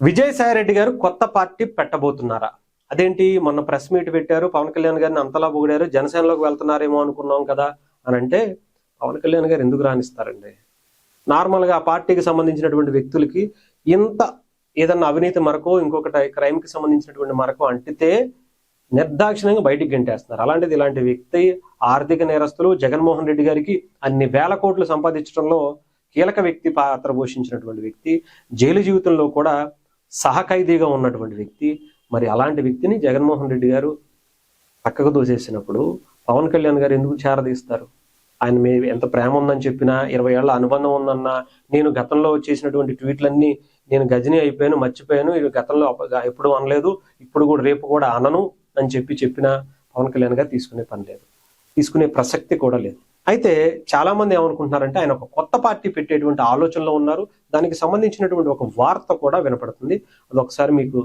విజయసాయి రెడ్డి గారు కొత్త పార్టీ పెట్టబోతున్నారా? అదేంటి మొన్న ప్రెస్ మీట్ పెట్టారు పవన్ కళ్యాణ్ గారిని అంతలా పొగిడారు జనసేనలోకి వెళ్తున్నారేమో అనుకున్నాం కదా అని అంటే పవన్ కళ్యాణ్ గారు ఎందుకు రాణిస్తారండి? నార్మల్గా ఆ పార్టీకి సంబంధించినటువంటి వ్యక్తులకి ఇంత ఏదన్నా అవినీతి మరకో ఇంకొకటి క్రైమ్కి సంబంధించినటువంటి మరకో అంటితే నిర్దాక్షిణ్యంగా బయటికి గంటేస్తున్నారు. అలాంటిది ఇలాంటి వ్యక్తి ఆర్థిక నేరస్తులు జగన్మోహన్ రెడ్డి గారికి అన్ని వేల కోట్లు సంపాదించడంలో కీలక వ్యక్తి పాత్ర పోషించినటువంటి వ్యక్తి జైలు జీవితంలో కూడా సహఖైదీగా ఉన్నటువంటి వ్యక్తి మరి అలాంటి వ్యక్తిని జగన్మోహన్ రెడ్డి గారు పక్కకు దోసేసినప్పుడు పవన్ కళ్యాణ్ గారు ఎందుకు చేరదీస్తారు? ఆయన మీ ఎంత ప్రేమ ఉందని చెప్పినా ఇరవై ఏళ్ళ అనుబంధం ఉందన్నా నేను గతంలో చేసినటువంటి ట్వీట్లన్నీ నేను గజని అయిపోయాను మర్చిపోయాను ఇది గతంలో ఎప్పుడు అనలేదు ఇప్పుడు కూడా రేపు కూడా అనను అని చెప్పి చెప్పినా పవన్ కళ్యాణ్ గారు తీసుకునే పని లేదు. తీసుకునే ప్రసక్తి కూడా లేదు. అయితే చాలా మంది ఏమనుకుంటున్నారంటే ఆయన ఒక కొత్త పార్టీ పెట్టేటువంటి ఆలోచనలో ఉన్నారు. దానికి సంబంధించినటువంటి ఒక వార్త కూడా వినపడుతుంది. అది ఒకసారి మీకు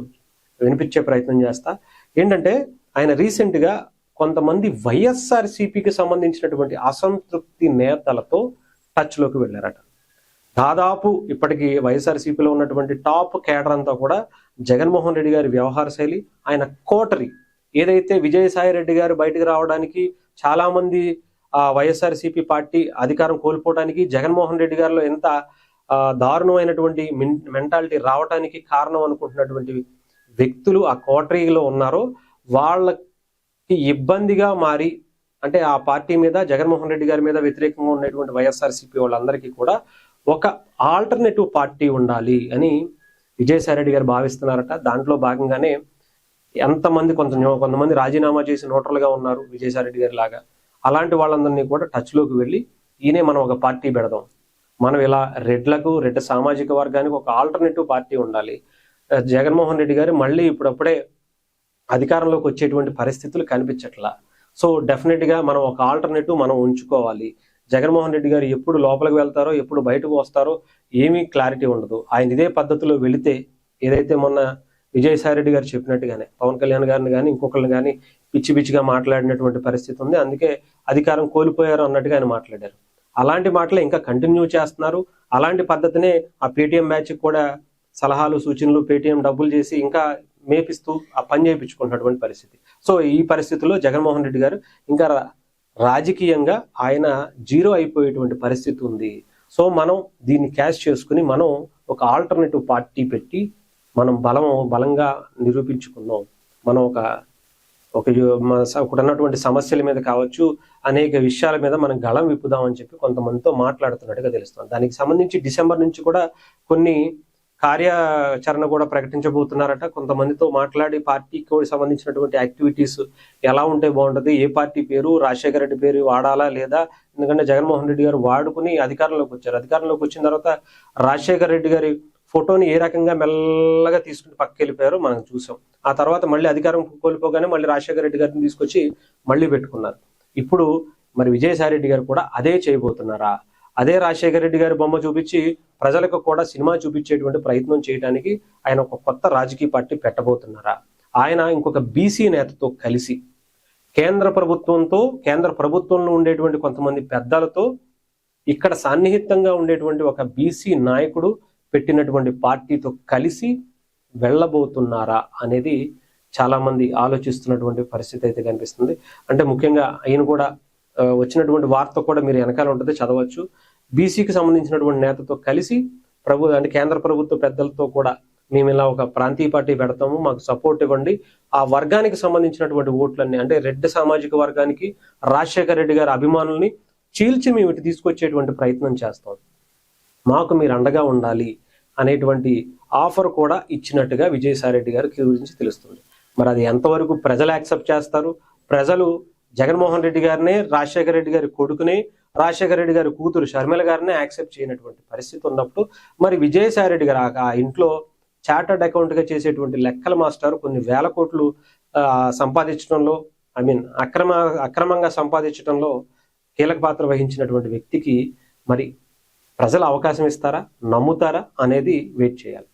వినిపించే ప్రయత్నం చేస్తా. ఏంటంటే ఆయన రీసెంట్గా కొంతమంది వైఎస్ఆర్ సిపికి సంబంధించినటువంటి అసంతృప్తి నేతలతో టచ్లోకి వెళ్ళారట. దాదాపు ఇప్పటికీ వైఎస్ఆర్సీపీలో ఉన్నటువంటి టాప్ కేడర్ అంతా కూడా జగన్మోహన్ రెడ్డి గారి వ్యవహార శైలి ఆయన కోటరి. ఏదైతే విజయసాయి రెడ్డి గారు బయటకు రావడానికి చాలా మంది వైఎస్ఆర్సీపీ పార్టీ అధికారం కోల్పోవడానికి జగన్మోహన్ రెడ్డి గారిలో ఎంత దారుణమైనటువంటి మెంటాలిటీ రావడానికి కారణం అనుకుంటున్నటువంటి వ్యక్తులు ఆ కోటరీలో ఉన్నారో వాళ్ళకి ఇబ్బందిగా మారి అంటే ఆ పార్టీ మీద జగన్మోహన్ రెడ్డి గారి మీద వ్యతిరేకంగా ఉన్నటువంటి వైఎస్ఆర్సీపీ వాళ్ళందరికీ కూడా ఒక ఆల్టర్నేటివ్ పార్టీ ఉండాలి అని విజయసాయి రెడ్డి గారు భావిస్తున్నారట. దాంట్లో భాగంగానే ఎంతమంది కొంత కొంతమంది రాజీనామా చేసి నోటర్లుగా ఉన్నారు విజయసాయి రెడ్డి గారి లాగా అలాంటి వాళ్ళందరినీ కూడా టచ్లోకి వెళ్ళి ఈయనే మనం ఒక పార్టీ పెడదాం. మనం ఇలా రెడ్లకు రెడ్ సామాజిక వర్గానికి ఒక ఆల్టర్నేటివ్ పార్టీ ఉండాలి. జగన్మోహన్ రెడ్డి గారు మళ్ళీ ఇప్పుడప్పుడే అధికారంలోకి వచ్చేటువంటి పరిస్థితులు కనిపించట్లా. సో డెఫినెట్గా మనం ఒక ఆల్టర్నేటివ్ మనం ఉంచుకోవాలి. జగన్మోహన్ రెడ్డి గారు ఎప్పుడు లోపలికి వెళ్తారో ఎప్పుడు బయటకు వస్తారో ఏమీ క్లారిటీ ఉండదు. ఆయన ఇదే పద్ధతిలో వెళితే ఏదైతే మొన్న విజయసాయి రెడ్డి గారు చెప్పినట్టుగానే పవన్ కళ్యాణ్ గారిని కానీ ఇంకొకరిని కానీ పిచ్చి పిచ్చిగా మాట్లాడినటువంటి పరిస్థితి ఉంది. అందుకే అధికారం కోల్పోయారు అన్నట్టుగా ఆయన మాట్లాడారు. అలాంటి మాటలు ఇంకా కంటిన్యూ చేస్తున్నారు. అలాంటి పద్ధతినే ఆ పేటీఎం బ్యాచ్ కూడా సలహాలు సూచనలు పేటీఎం డబ్బులు చేసి ఇంకా మేపిస్తూ ఆ పని చేయించుకున్నటువంటి పరిస్థితి. సో ఈ పరిస్థితుల్లో జగన్మోహన్ రెడ్డి గారు ఇంకా రా- రాజకీయంగా ఆయన జీరో అయిపోయేటువంటి పరిస్థితి ఉంది. సో మనం దీన్ని క్యాష్ చేసుకుని మనం ఒక ఆల్టర్నేటివ్ పార్టీ పెట్టి మనం బలం బలంగా నిరూపించుకున్నాం. మనం ఒక ఒక యు- స- ఉన్నటువంటి సమస్యల మీద కావచ్చు అనేక విషయాల మీద మనం గళం విప్పుదామని చెప్పి కొంతమందితో మాట్లాడుతున్నట్టుగా తెలుస్తుంది. దానికి సంబంధించి డిసెంబర్ నుంచి కూడా కొన్ని కార్యాచరణ కూడా ప్రకటించబోతున్నారట. కొంతమందితో మాట్లాడి పార్టీకి సంబంధించినటువంటి యాక్టివిటీస్ ఎలా ఉంటే బాగుంటుంది ఏ పార్టీ పేరు రాజశేఖర రెడ్డి పేరు వాడాలా లేదా ఎందుకంటే జగన్మోహన్ రెడ్డి గారు వాడుకుని అధికారంలోకి వచ్చారు. అధికారంలోకి వచ్చిన తర్వాత రాజశేఖర రెడ్డి గారి ఫోటోని ఏ రకంగా మెల్లగా తీసుకుని పక్కకి వెళ్ళిపోయారో మనం చూసాం. ఆ తర్వాత మళ్ళీ అధికారం కోల్పోగానే మళ్ళీ రాజశేఖర రెడ్డి గారిని తీసుకొచ్చి మళ్ళీ పెట్టుకున్నారు. ఇప్పుడు మరి విజయసాయి రెడ్డి గారు కూడా అదే చేయబోతున్నారా? అదే రాజశేఖర రెడ్డి గారి బొమ్మ చూపించి ప్రజలకు కూడా సినిమా చూపించేటువంటి ప్రయత్నం చేయడానికి ఆయన ఒక కొత్త రాజకీయ పార్టీ పెట్టబోతున్నారా? ఆయన ఇంకొక బీసీ నేతతో కలిసి కేంద్ర ప్రభుత్వంతో కేంద్ర ప్రభుత్వంలో ఉండేటువంటి కొంతమంది పెద్దలతో ఇక్కడ సన్నిహితంగా ఉండేటువంటి ఒక బీసీ నాయకుడు పెట్టినటువంటి పార్టీతో కలిసి వెళ్ళబోతున్నారా అనేది చాలామంది ఆలోచిస్తున్నటువంటి పరిస్థితి అయితే కనిపిస్తుంది. అంటే ముఖ్యంగా ఆయన కూడా వచ్చినటువంటి వార్త కూడా మీరు వెనకాల ఉంటుంది చదవచ్చు. బీసీకి సంబంధించినటువంటి నేతతో కలిసి ప్రభు అంటే కేంద్ర ప్రభుత్వ పెద్దలతో కూడా మేము ఇలా ఒక ప్రాంతీయ పార్టీ పెడతాము మాకు సపోర్ట్ ఇవ్వండి. ఆ వర్గానికి సంబంధించినటువంటి ఓట్లన్నీ అంటే రెడ్డి సామాజిక వర్గానికి రాజశేఖర రెడ్డి గారి అభిమానుల్ని చీల్చి మేము ఇటు తీసుకొచ్చేటువంటి ప్రయత్నం చేస్తాం. మాకు మీరు అండగా ఉండాలి అనేటువంటి ఆఫర్ కూడా ఇచ్చినట్టుగా విజయసాయిరెడ్డి గారికి గురించి తెలుస్తుంది. మరి అది ఎంతవరకు ప్రజలు యాక్సెప్ట్ చేస్తారు? ప్రజలు జగన్మోహన్ రెడ్డి గారినే రాజశేఖర రెడ్డి గారి కొడుకునే రాజశేఖర రెడ్డి గారి కూతురు షర్మిల గారినే యాక్సెప్ట్ చేయనటువంటి పరిస్థితి ఉన్నప్పుడు మరి విజయసాయి రెడ్డి గారు ఆ- ఇంట్లో చార్టర్డ్ అకౌంట్గా చేసేటువంటి లెక్కల మాస్టర్ కొన్ని వేల కోట్లు సంపాదించడంలో ఐ మీన్ అక్రమ అక్రమంగా సంపాదించడంలో కీలక పాత్ర వహించినటువంటి వ్యక్తికి మరి ప్రజలు అవకాశం ఇస్తారా? నమ్ముతారా? అనేది వెయిట్ చేయాలి.